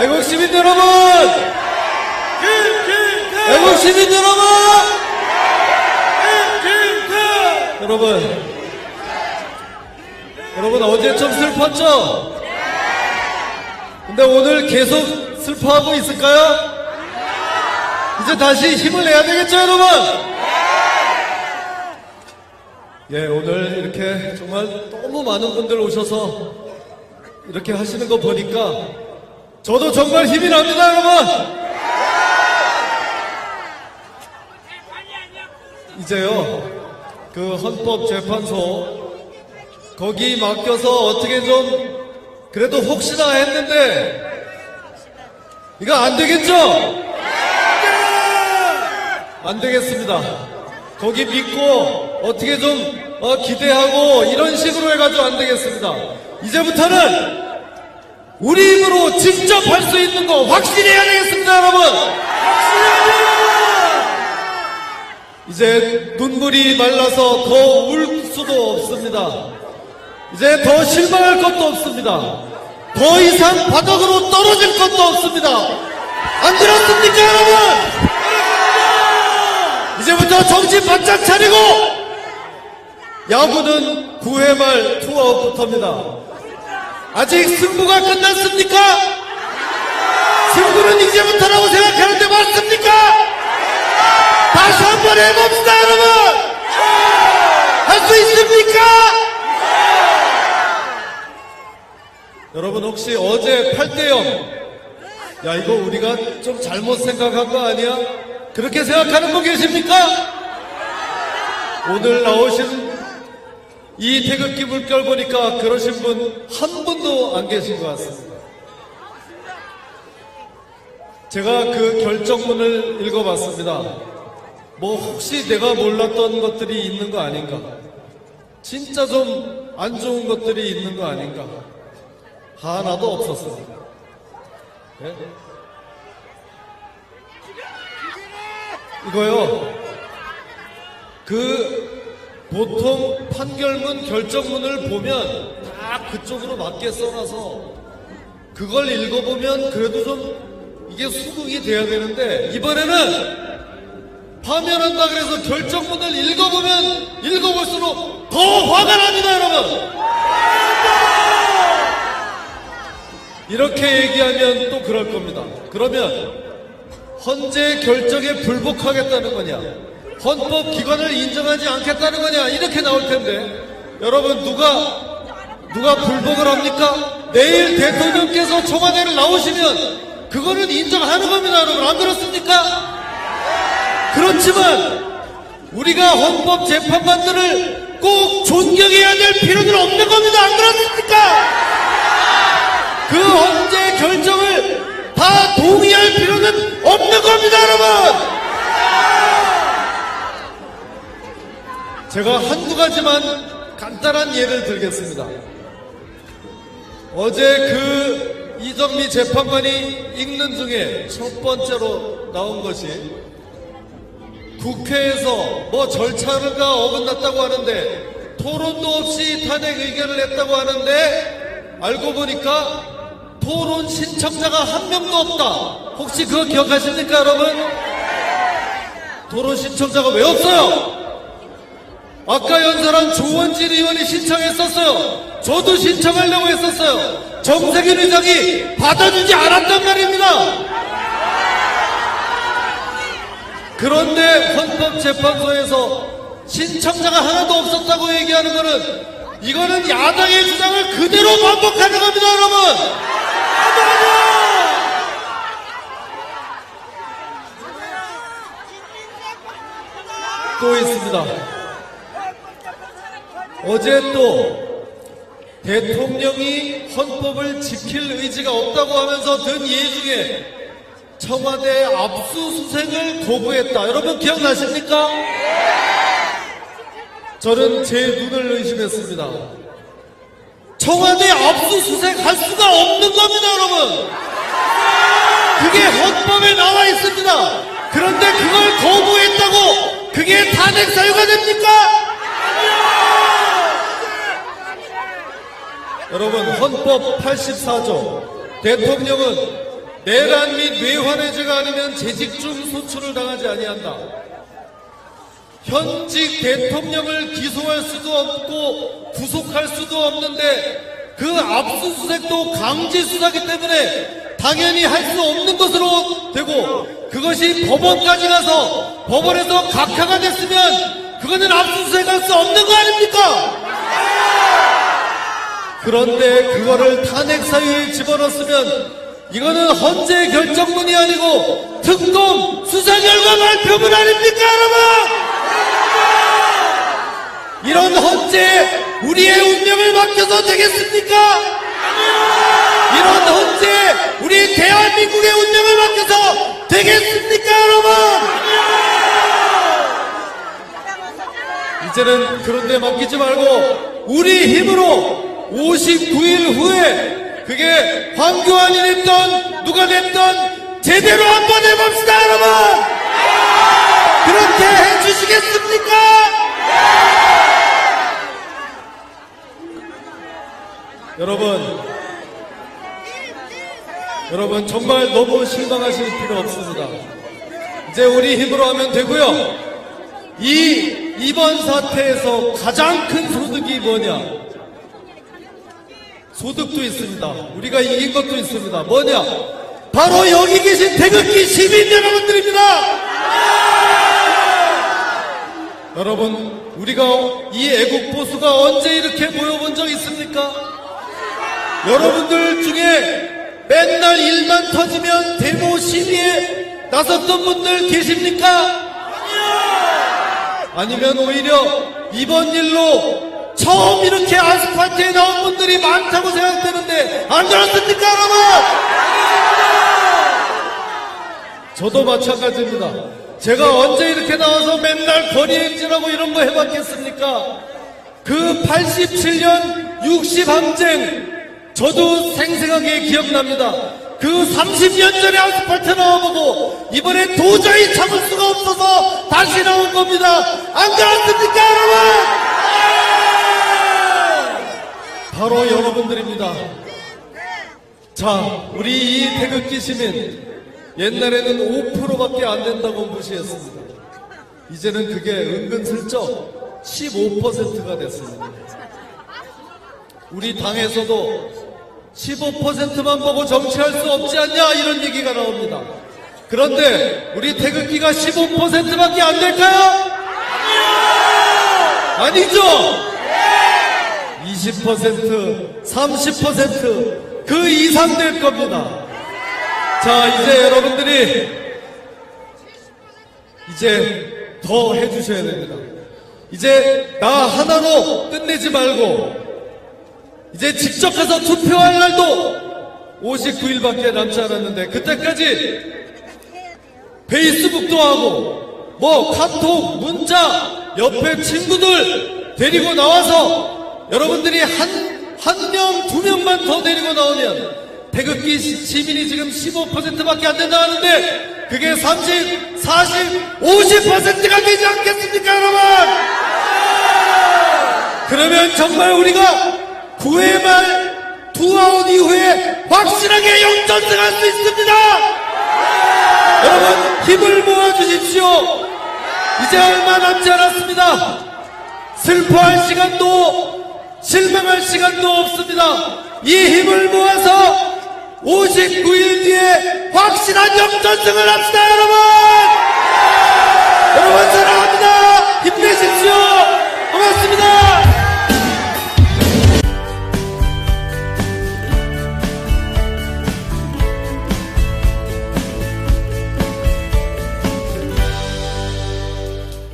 애국 시민 여러분! 애국 시민 여러분! 여러분, 여러분 어제 좀 슬펐죠? 근데 오늘 계속 슬퍼하고 있을까요? 이제 다시 힘을 내야 되겠죠, 여러분? 예, 오늘 이렇게 정말 너무 많은 분들 오셔서 이렇게 하시는 거 보니까 저도 정말 힘이 납니다, 여러분! 이제요, 그 헌법재판소 거기 맡겨서 어떻게 좀 그래도 혹시나 했는데 이거 안 되겠죠? 안 되겠습니다. 거기 믿고 어떻게 좀 어, 기대하고 이런 식으로 해가지고 안 되겠습니다. 이제부터는 우리 힘으로 직접 할 수 있는 거 확실히 해야 되겠습니다, 여러분. 이제 눈물이 말라서 더 울 수도 없습니다. 이제 더 실망할 것도 없습니다. 더 이상 바닥으로 떨어질 것도 없습니다. 안 들었습니까, 여러분? 이제부터 정신 바짝 차리고 야구는 9회 말 투아웃부터입니다. 아직 승부가 끝났습니까? 승부는 이제부터라고 생각하는데 맞습니까? 다시 한 번 해봅시다, 여러분! 할 수 있습니까? 여러분 혹시 어제 8대0 야 이거 우리가 좀 잘못 생각한 거 아니야? 그렇게 생각하는 분 계십니까? 오늘 나오신 이 태극기 물결 보니까 그러신 분 한 분도 안 계신 것 같습니다. 제가 그 결정문을 읽어봤습니다. 뭐 혹시 내가 몰랐던 것들이 있는 거 아닌가? 진짜 좀 안 좋은 것들이 있는 거 아닌가? 하나도 없었습니다. 예? 이거요. 그 보통 판결문 결정문을 보면 다 그쪽으로 맞게 써놔서 그걸 읽어보면 그래도 좀 이게 수긍이 돼야 되는데 이번에는 파면한다 그래서 결정문을 읽어보면 읽어볼수록 더 화가 납니다 여러분. 이렇게 얘기하면 또 그럴 겁니다. 그러면 헌재 결정에 불복하겠다는 거냐 헌법 기관을 인정하지 않겠다는 거냐 이렇게 나올 텐데 여러분 누가 누가 불복을 합니까? 내일 대통령께서 청와대를 나오시면 그거는 인정하는 겁니다 여러분 안 그렇습니까? 그렇지만 우리가 헌법 재판관들을 꼭 존경해야 될 필요는 없는 겁니다. 제가 한두 가지만 간단한 예를 들겠습니다. 어제 그 이정미 재판관이 읽는 중에 첫 번째로 나온 것이 국회에서 뭐 절차가 어긋났다고 하는데 토론도 없이 탄핵 의견을 냈다고 하는데 알고 보니까 토론 신청자가 한 명도 없다. 혹시 그거 기억하십니까, 여러분? 토론 신청자가 왜 없어요? 아까 연설한 조원진 의원이 신청했었어요. 저도 신청하려고 했었어요. 정세균 의장이 받아주지 않았단 말입니다. 그런데 헌법재판소에서 신청자가 하나도 없었다고 얘기하는 거는 이거는 야당의 주장을 그대로 반복하는 겁니다, 여러분. 또 있습니다. 어제 또 대통령이 헌법을 지킬 의지가 없다고 하면서 든 예의 중에 청와대 압수수색을 거부했다. 여러분 기억나십니까? 저는 제 눈을 의심했습니다. 청와대 압수수색 할 수가 없는 겁니다, 여러분. 그게 헌법에 나와 있습니다. 그런데 그걸 거부했다고 그게 탄핵 사유가 됩니까? 여러분 헌법 84조 대통령은 내란 및 외환해제가 아니면 재직 중 소출을 당하지 아니한다. 현직 대통령을 기소할 수도 없고 구속할 수도 없는데 그 압수수색도 강제 수사기 때문에 당연히 할 수 없는 것으로 되고 그것이 법원까지 가서 법원에서 각하가 됐으면 그거는 압수수색할 수 없는 거 아닙니까? 그런데 그거를 탄핵 사유에 집어넣었으면 이거는 헌재 결정문이 아니고 특검 수사 결과 발표문 아닙니까 여러분? 이런 헌재 우리의 운명을 맡겨서 되겠습니까? 이런 헌재 우리 대한민국의 운명을 맡겨서 되겠습니까 여러분? 이제는 그런데 맡기지 말고 우리 힘으로 59일 후에 그게 황교안이 됐던 누가 됐던 제대로 한번 해봅시다 여러분 그렇게 해주시겠습니까? 여러분 여러분 정말 너무 실망하실 필요 없습니다 이제 우리 힘으로 하면 되고요 이 이번 사태에서 가장 큰 소득이 뭐냐? 소득도 있습니다. 우리가 이긴 것도 있습니다. 뭐냐? 바로 여기 계신 태극기 시민 여러분들입니다. 여러분, 우리가 이 애국 보수가 언제 이렇게 모여본 적 있습니까? 여러분들 중에 맨날 일만 터지면 데모 시위에 나섰던 분들 계십니까? 아니면 오히려 이번 일로 처음 이렇게 아스팔트에 나온 분들이 많다고 생각되는데 안 그렇습니까 여러분? 저도 마찬가지입니다. 제가 언제 이렇게 나와서 맨날 거리 행진하고 이런 거 해봤겠습니까? 그 87년 60항쟁 저도 생생하게 기억납니다. 그 30년 전에 아스팔트 나와보고 이번에 도저히 참을 수가 없어서 다시 나온 겁니다. 안 그렇습니까 여러분? 바로 여러분들입니다. 자, 우리 이 태극기 시민 옛날에는 5%밖에 안 된다고 무시했습니다. 이제는 그게 은근슬쩍 15%가 됐습니다. 우리 당에서도 15%만 보고 정치할 수 없지 않냐 이런 얘기가 나옵니다. 그런데 우리 태극기가 15%밖에 안 될까요? 아니죠. 20%, 30%, 그 이상 될 겁니다. 자, 이제 여러분들이 이제 더 해주셔야 됩니다. 이제 나 하나로 끝내지 말고 이제 직접 가서 투표할 날도 59일밖에 남지 않았는데 그때까지 페이스북도 하고 뭐 카톡 문자 옆에 친구들 데리고 나와서 여러분들이 한 한 명 두 명만 더 데리고 나오면 태극기 시- 시민이 지금 15%밖에 안 된다 하는데 그게 30, 40, 50%가 되지 않겠습니까 여러분? 그러면 정말 우리가 9회 말 투아웃 이후에 확실하게 역전승할 수 있습니다. 여러분 힘을 모아 주십시오. 이제 얼마 남지 않았습니다. 슬퍼할 시간도 실망할 시간도 없습니다. 이 힘을 모아서 59일 뒤에 확실한 역전승을 합시다 여러분.